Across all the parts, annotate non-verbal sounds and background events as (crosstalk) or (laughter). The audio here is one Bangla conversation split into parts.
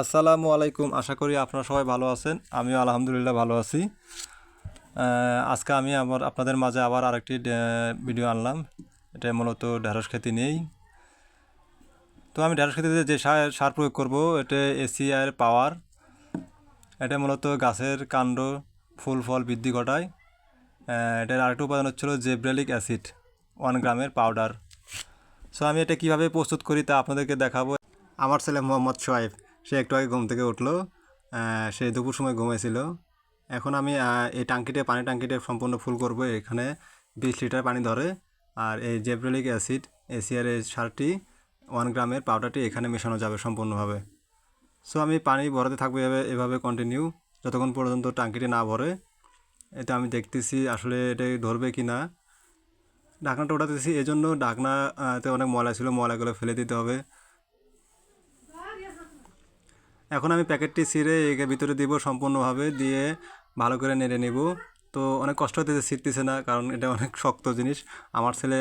আসসালামু আলাইকুম। আশা করি আপনারা সবাই ভালো আছেন। আমিও আলহামদুলিল্লাহ ভালো আছি। আজকে আমি আমার আপনাদের মাঝে আবার আরেকটি ভিডিও আনলাম। এটা মূলত ঢেঁড়স খেতি নেই তো আমি ঢেঁড়স খেতিতে যে সার সার প্রয়োগ করব, এটা এসিআর পাওয়ার এটা মূলত গাছের কাণ্ড, ফুল ফল বৃদ্ধি ঘটায়। এটার আরেকটা উপাদান হচ্ছিল জেব্রেলিক অ্যাসিড ওয়ান গ্রামের পাউডার সো আমি এটা কীভাবে প্রস্তুত করি তা আপনাদেরকে দেখাবো। আমার ছেলে মোহাম্মদ সোয়াইব। সে একটু আগে ঘুম থেকে উঠল সে দুপুর সময় ঘুমাইছিল। এখন আমি এই টাঙ্কিতে, পানি টাঙ্কিতে সম্পূর্ণ ফুল করব। এখানে বিশ লিটার পানি ধরে। আর এই জেব্রেলিক অ্যাসিড এসিয়ার এই সারটি, ওয়ান গ্রামের পাউডারটি এখানে মেশানো যাবে সম্পূর্ণভাবে। সো আমি পানি ভরাতে থাকব এভাবে এভাবে কন্টিনিউ যতক্ষণ পর্যন্ত টাঙ্কিটি না ভরে। এটা আমি দেখতেছি আসলে এটা ধরবে কি না। ঢাকনাটা ওঠাতেছি এই জন্য ঢাকনাতে অনেক ময়লা ছিল, ময়লাগুলো ফেলে দিতে হবে। এখন আমি প্যাকেটটি ছিঁড়ে এর ভিতরে দিব সম্পূর্ণভাবে, দিয়ে ভালো করে নেড়ে নেব। তো অনেক কষ্ট হতেছে ছিঁড়তেছে না, কারণ এটা অনেক শক্ত জিনিস। আমার ছেলে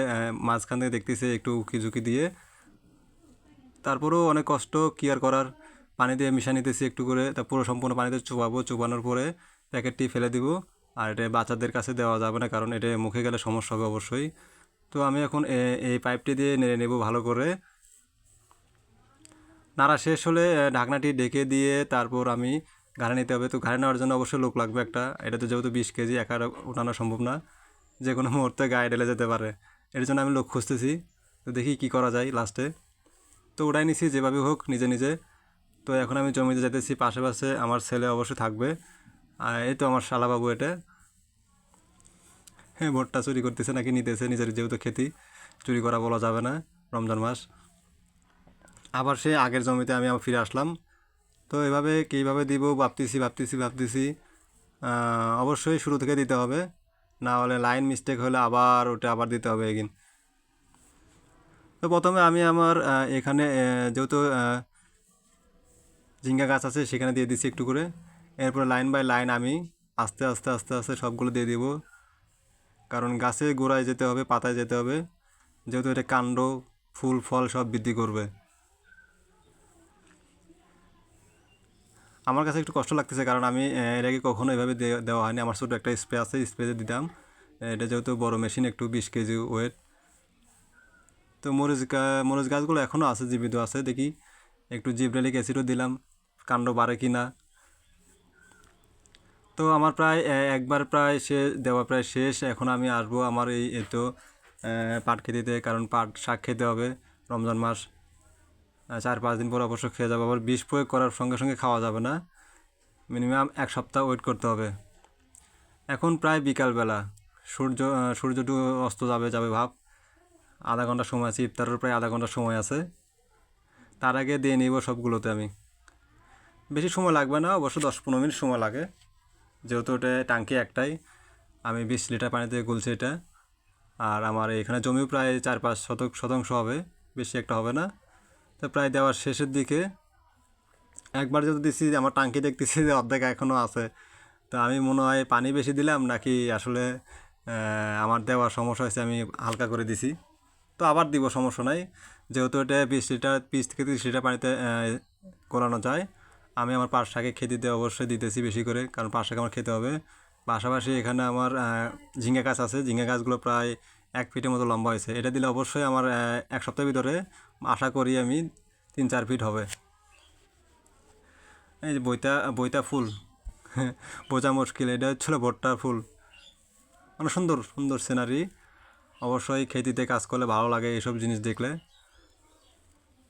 মাঝখান থেকে দেখতেছে একটু উকি ঝুঁকি দিয়ে। তারপরেও অনেক কষ্ট কি আর করার। পানি দিয়ে মিশা নিতেছি একটু করে, তা পুরো সম্পূর্ণ পানিতে চুবাবো। চুবানোর পরে প্যাকেটটি ফেলে দিব। আর এটা বাচ্চাদের কাছে দেওয়া যাবে না, কারণ এটা মুখে গেলে সমস্যা হবে অবশ্যই। তো আমি এখন এই পাইপটি দিয়ে নেড়ে নেব ভালো করে। নাড়া শেষ হলে ঢাকনাটি ডেকে দিয়ে তারপর আমি ঘাড়ে নিতে হবে। তো ঘাড়ে নেওয়ার জন্য অবশ্যই লোক লাগবে একটা। এটা তো যেহেতু বিশ কেজি একা ওঠানো সম্ভব না। যে কোনো মুহূর্তে গায়ে ঢেলে যেতে পারে। এর জন্য আমি লোক খুঁজতেছি। তো দেখি কি করা যায় লাস্টে তো ওটাই নিছি, যেভাবে হোক, নিজে নিজে। তো এখন আমি জমিতে যেতেছি পাশে পাশে আমার ছেলে অবশ্যই থাকবে। আর এই তো আমার শালাবাবু এটা। হ্যাঁ ভোটটা চুরি করতেছে নাকি নিতেছে, নিজের যেহেতু খেতি। চুরি করা বলা যাবে না, রমজান মাস। আবার সে আগের জমিতে আমি আবার ফিরে আসলাম। তো এভাবে কীভাবে দিব, ভাবতেছি ভাবতেছি ভাবতেছি অবশ্যই শুরু থেকে দিতে হবে। না হলে লাইন মিস্টেক হলে আবার ওটা আবার দিতে হবে এগিন তো প্রথমে আমি আমার এখানে যেহেতু ঝিঙ্গা গাছ আছে সেখানে দিয়ে দিচ্ছি একটু করে। এরপরে লাইন বাই লাইন আমি আস্তে আস্তে আস্তে আস্তে সবগুলো দিয়ে দিব। কারণ গাছে গোড়ায় যেতে হবে, পাতায় যেতে হবে। যেহেতু এটা কাণ্ড, ফুল, ফল সব বৃদ্ধি করবে। আমার কাছে একটু কষ্ট লাগতেছে কারণ আমি এর আগে কখনো এভাবে দেওয়া হয়নি। আমার ছোটো একটা স্প্রে আছে স্প্রেতে দিতাম। এটা যেহেতু বড় মেশিন, একটু বিশ কেজি ওয়েট তো মরিচ গা- মরিচ গাছগুলো এখনও আছে, জীবিত আছে, দেখি। একটু জিব্রেলিক অ্যাসিডও দিলাম, কাণ্ড বাড়ে কি না তো আমার প্রায় একবার প্রায় সে, দেওয়া প্রায় শেষ। এখন আমি আসব আমার এই এই তো পাট খেতে, কারণ পাট শাক খেতে হবে রমজান মাস। চার পাঁচ দিন পর অবশ্য খেয়ে যাব আবার বিষ প্রয়োগ করার সঙ্গে সঙ্গে খাওয়া যাবে না। মিনিমাম এক সপ্তাহ ওয়েট করতে হবে। এখন প্রায় বিকালবেলা। সূর্য আহ, সূর্য একটু অস্ত যাবে যাবে ভাব। আধা ঘণ্টা সময় আছে ইফতারের প্রায় আধা ঘণ্টা সময় আছে। তার আগে দিয়ে নিব সবগুলোতে আমি। বেশি সময় লাগবে না অবশ্য দশ পনেরো মিনিট সময় লাগে। যেহেতু ওটা টাঙ্কি একটাই আমি বিশ লিটার পানিতে গুলছি এটা। আর আমার এখানে জমিও প্রায় চার পাঁচ শতক শতাংশ হবে বেশি একটা হবে না। তো প্রায় দেওয়ার শেষের দিকে একবার যদি দিচ্ছি আমার টাঙ্কি দেখতেছি যে অর্ধেক এখনও আছে। তো আমি মনে হয় পানি বেশি দিলাম নাকি আসলে আমার দেওয়ার সমস্যা হয়েছে, আমি হালকা করে দিছি। তো আবার দিব, সমস্যা নাই। যেহেতু এটা বিশ লিটার, বিশ থেকে তিরিশ লিটার পানিতে করানো যায়, আমি আমার পাঁচ শাকে খেতে অবশ্যই দিতেছি বেশি করে, কারণ পাঁচ শাক আমার খেতে হবে। পাশাপাশি এখানে আমার ঝিঙ্গা গাছ আছে, ঝিঙ্গা গাছগুলো প্রায় এক ফিটের মতো লম্বা হয়েছে। এটা দিলে অবশ্যই আমার এক সপ্তাহের ভিতরে আশা করি আমি তিন চার ফিট হবে। এই যে বইতা বইতা ফুল। (laughs) বোঝা মুশকিল, এটা হচ্ছিল ভুট্টা ফুল। মানে সুন্দর সুন্দর সিনারি অবশ্যই খেতিতে কাজ করলে ভালো লাগে এইসব জিনিস দেখলে।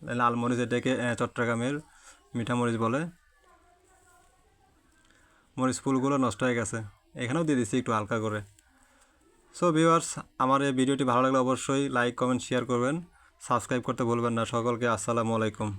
লাল মরিচ এটাকে চট্টগ্রামের মিঠা মরিচ বলে। মরিচ ফুলগুলো নষ্ট হয়ে গেছে। এখানেও দিয়ে দিচ্ছি একটু হালকা করে। সো ভিউয়ার্স আমার এই ভিডিওটি ভালো লাগলে অবশ্যই লাইক কমেন্ট শেয়ার করবেন। সাবস্ক্রাইব করতে ভুলবেন না। সকলকে আসসালামু আলাইকুম।